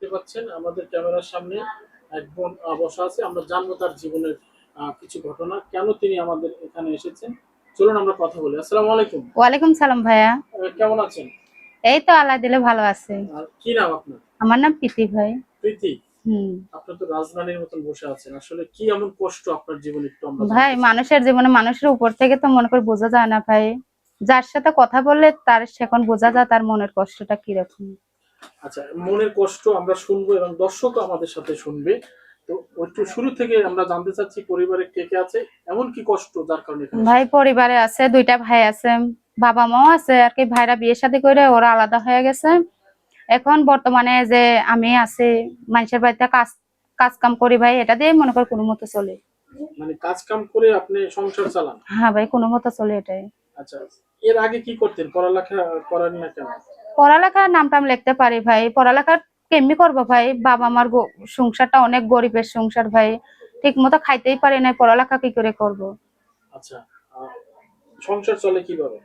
দেখতে পাচ্ছেন আমাদের ক্যামেরার সামনে এক বোন বসা আছে। আমরা জানব তার জীবনের কিছু ঘটনা। কেন তিনি আমাদের এখানে এসেছেন? চলুন আমরা কথা বলি। আসসালামু আলাইকুম। ওয়ালাইকুম সালাম ভাইয়া। কেমন আছেন? এই তো আল্লাহ দিলে ভালো আছে। আর কি নাম আপনার? আমার নাম প্রীতি ভাই। প্রীতি? হুম। আপনি তো রাজধানীর মতন বসে আছেন। আসলে কি এমন কষ্ট আপনার জীবনে একটু আমরা ভাই মানুষের জীবনে মানুষের উপর থেকে তো মনে করে বোঝা যায় না ভাই। যার সাথে কথা বললে তার সেখন বোঝা যায় তার মনের কষ্টটা কীরকম। আচ্ছা মনের কষ্ট আমরা শুনব এবং দর্শকও আমাদের সাথে শুনবে। তো একটু শুরু থেকে আমরা জানতে চাচ্ছি পরিবারে কে কে আছে এমন কি কষ্ট যার কারণে ভাই পরিবারে আছে দুইটা ভাই আছে বাবা মাও আছে আর কি ভাইরা শাদী করে ওরা আলাদা হয়ে গেছে। এখন বর্তমানে যে আমি আছি মানুষের বাড়িতে কাজ কাজ কাম করি ভাই এটা দিয়ে মনে কর কোনো মতো চলে। মানে কাজ কাম করে আপনি সংসার চালান? হ্যাঁ ভাই কোনো মতো চলে এটাই। আচ্ছা এর আগে কি করতেন? পড়ালেখা করেন না কেন? পড়ালেখার নাম টাম লিখতে পারি ভাই। পড়ালেখা কেমনি করব ভাই? বাবা আমার সংসারটা অনেক গরিবের সংসার ভাই। ঠিক মতো খাইতেই পারি না পড়ালেখা কি করে করব। আচ্ছা সংসার চলে কীভাবে?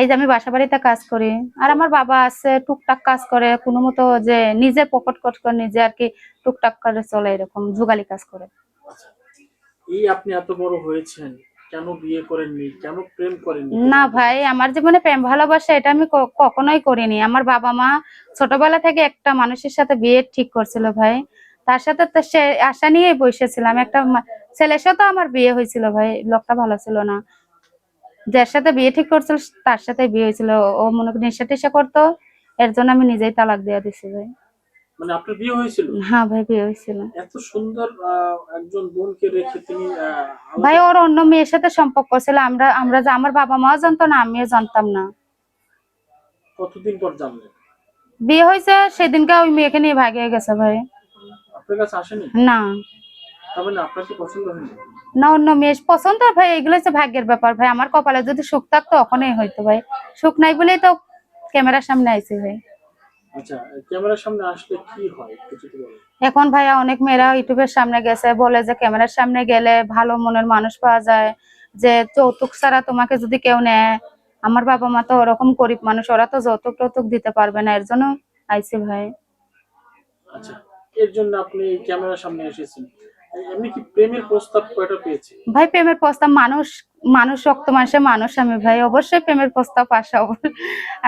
এই যে আমি বাসা বাড়িতে কাজ করি আর আমার বাবা আছে টুকটাক কাজ করে কোনো মতো যে নিজে পকেট কট করে নিজে আর কি টুকটাক করে চলে এরকম যুগালি কাজ করে। আচ্ছা এই আপনি এত বড় হয়েছেন কেন বিয়ে করেননি? কেন প্রেম করেননি? না ভাই, আমার জীবনে প্রেম, ভালোবাসা, এটা আমি কখনোই করিনি। আমার বাবা মা ছোটবেলা থেকে একটা মানুষের সাথে বিয়ে ঠিক করছিল ভাই। তার সাথে তো সে আশা নিয়েই বসেছিলাম। একটা ছেলের সাথে আমার বিয়ে হয়েছিল ভাই, লোকটা ভালো ছিল না। যার সাথে বিয়ে ঠিক করছিল, তার সাথে বিয়ে হয়েছিল। ও মনে নেশা টেশা করতো, এর জন্য আমি নিজেই তালাক দিয়ে দিছি ভাই। মানে আপনার বিয়ে হয়েছিল? হ্যাঁ ভাই বিয়ে হয়েছিল। এত সুন্দর একজন বোনকে রেখে তিনি ভাই ওর অন্য মেয়ের সাথে সম্পর্ক ছিল। আমরা আমরা যে আমার বাবা মাও জানতো না আমিও জানতাম না। কতদিন পর জানলেন? বিয়ে হয়েছে সেদিনকে ওই মেয়েকে নিয়ে ভাগিয়ে গেছে ভাই। আপনার কাছে আসেনি? না। মানে আপনার কি পছন্দ হয়নি? না অন্য মেয়ে পছন্দ ভাই এগুলো হচ্ছে ভাগ্যের ব্যাপার ভাই। আমার কপালে যদি সুখ থাকতো তখনই হয়তো ভাই। সুখ নাই বলেই তো ক্যামেরার সামনে আইছি ভাই। আচ্ছা ক্যামেরার সামনে আসলে কি হয়? একটু বলেন। এখন ভাইয়া অনেক মেয়েরা ইউটিউবের সামনে গেছে বলে যে ক্যামেরার সামনে গেলে ভালো মনের মানুষ পাওয়া যায় যে যৌতুক ছাড়া তোমাকে যদি কেউ নেয় আমার বাবা মা তো ওরকম গরিব মানুষ ওরা তো যৌতুক টৌতুক দিতে পারবে না এর জন্য আইসি ভাই। আচ্ছা এর জন্য আপনি ক্যামেরার সামনে এসেছেন। এমনি কি প্রেমের প্রস্তাব কয়টা পেয়েছে? ভাই, প্রেমের প্রস্তাব মানুষ মানুষ রক্ত মানুষের মানুষ, আমি ভাই, অবশ্যই প্রেমের প্রস্তাব আসা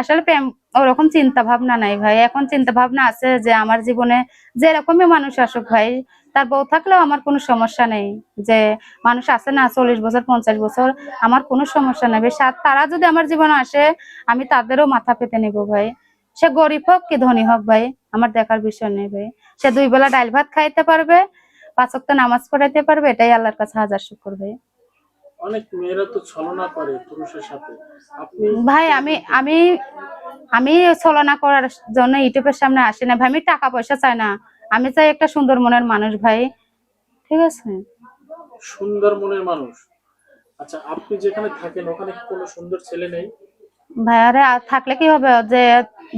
আসলে প্রেম ওরকম চিন্তা ভাবনা নাই ভাই। এখন চিন্তা ভাবনা আছে যে আমার জীবনে যে রকমই মানুষ আসুক ভাই, তার বউ থাকলেও আমার কোনো সমস্যা নেই। যে মানুষ আছে না চল্লিশ বছর, পঞ্চাশ বছর, আমার কোনো সমস্যা নেই তারা যদি আমার জীবনে আসে, আমি তাদেরও মাথা পেতে নিব ভাই। সে গরিব হোক কি ধনী হোক ভাই, আমার দেখার বিষয় নেই ভাই। সে দুই বেলা ডাল ভাত খাইতে পারবে পাঁচ ওয়াক্ত নামাজ পড়াইতে পারবে এটাই আল্লাহর কাছে হাজার শুকর ভাই অনেক মেয়েরা তো ছলনা করে পুরুষের সাথে। আপনি ভাই আমি আমি আমি ছলনা করার জন্য ইউটিউবের সামনে আসি না। ভাই আমি টাকা পয়সা চাই না। আমি চাই একটা সুন্দর মনের মানুষ ভাই। ঠিক আছে? সুন্দর মনের মানুষ। আচ্ছা আপনি যেখানে থাকেন ওখানে কি কোনো সুন্দর ছেলে নেই? ভাই আরে আর থাকলে কি হবে? যে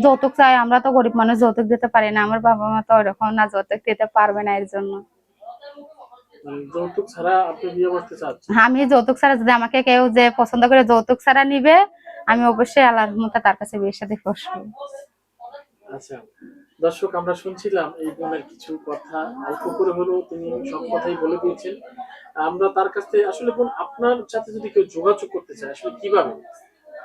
যৌতুক চাই আমরা তো গরিব মানুষ যৌতুক দিতে পারি না। আমার বাবা মা তো ওরকম না যৌতুক দিতে পারবে না এর জন্য। যৌতুক ছাড়া আপনি বিয়ে করতে চাচ্ছেন? আমি যৌতুক ছাড়া যদি আমাকে কেউ যে পছন্দ করে যৌতুক ছাড়া নিবে আমি অবশ্যই আল্লাহর মতো তার কাছে বিয়ের সাথে বসবো। আচ্ছা দর্শক আমরা শুনছিলাম এই বোনের কিছু কথা। অল্প করে হলেও তিনি সব কথাই বলে দিয়েছেন। আমরা তার কাছ থেকে আসলে বোন আপনার সাথে যদি কেউ যোগাযোগ করতে চায় আসলে কীভাবে?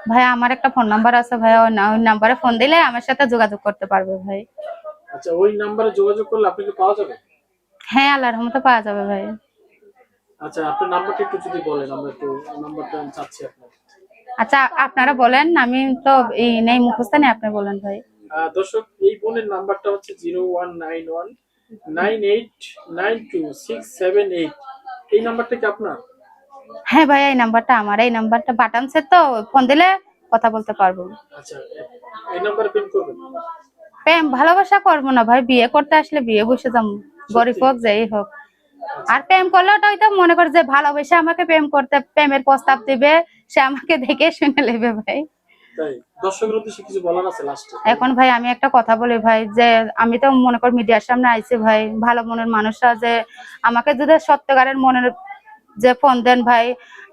ভাই আমার একটা ফোন নাম্বার আছে ভাই ওই নাম্বারে ফোন দিলে আমার সাথে যোগাযোগ করতে পারবে ভাই। আচ্ছা ওই নাম্বারে যোগাযোগ করলে আপনাকে পাওয়া যাবে? হ্যাঁ আল্লাহর রহমতে পাওয়া যাবে ভাই। আচ্ছা আপনার নাম্বারটা একটু যদি বলেন আমরা একটু নাম্বারটা আমি চাচ্ছি আপনার। আচ্ছা আপনারা বলেন আমি তো এই নেই মুখস্থ নেই আপনি বলেন ভাই। দর্শক এই বোনের নাম্বারটা হচ্ছে zero one nine one nine eight nine two six seven eight. এই নাম্বারটা কি আপনার? হ্যাঁ ভাই এই নাম্বারটা আমার এই নাম্বারটা বাটন সেট তো ফোন দিলে কথা বলতে পারব। আচ্ছা এই নাম্বারে পেন করবেন? প্রেম ভালোবাসা করব না ভাই বিয়ে করতে আসলে বিয়ে বসে যাব। গরিব হোক যেই হোক। আর প্রেম করলে ওটাই তো মনে করে যে ভালোবেসে আমাকে প্রেম করতে প্রেমের প্রস্তাব দিবে সে আমাকে দেখে শুনে নেবে ভাই। এখন ভাই আমি একটা কথা বলি ভাই যে আমি তো মনে করি মিডিয়ার সামনে আইছি ভাই ভালো মনের মানুষরা যে আমাকে যদি সত্যিকারের মনের যে ফোন দেন ভাই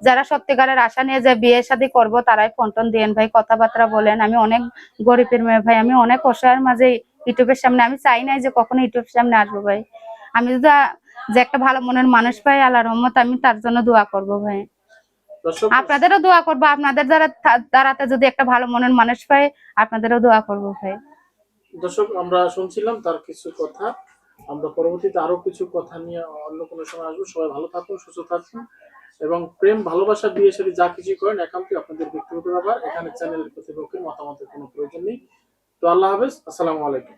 যারা সত্যিকারের আশা নিয়ে যে বিয়ে শাদী করব তারাই ফোন টোন দেন ভাই কথাবার্তা বলেন। আমি অনেক গরিবের মেয়ে ভাই আমি অনেক অসহায়ের মাঝে ইউটিউবের সামনে আমি চাই নাই যে কখনো ইউটিউবের সামনে আসব ভাই। আমি যদি যে একটা ভালো মনের মানুষ পাই আল্লাহ রহমত আমি তার জন্য দোয়া করব ভাই। আপনাদেরও দোয়া করব আপনাদের দ্বারা দ্বারাতে যদি একটা ভালো মনের মানুষ পাই আপনাদেরও দোয়া করব ভাই। দর্শক আমরা শুনছিলাম তার কিছু কথা। আমরা পরবর্তীতে আরও কিছু কথা নিয়ে অন্য কোনো সময় আসব। সবাই ভালো থাকুন সুস্থ থাকুন এবং প্রেম ভালোবাসা বিয়ে সাথে যা কিছু করেন একান্তই আপনাদের ব্যক্তিগত ব্যাপার। এখানে চ্যানেল কর্তৃপক্ষের মতামতের কোনো প্রয়োজন নেই। তো আল্লাহ হাফেজ আসসালামু আলাইকুম।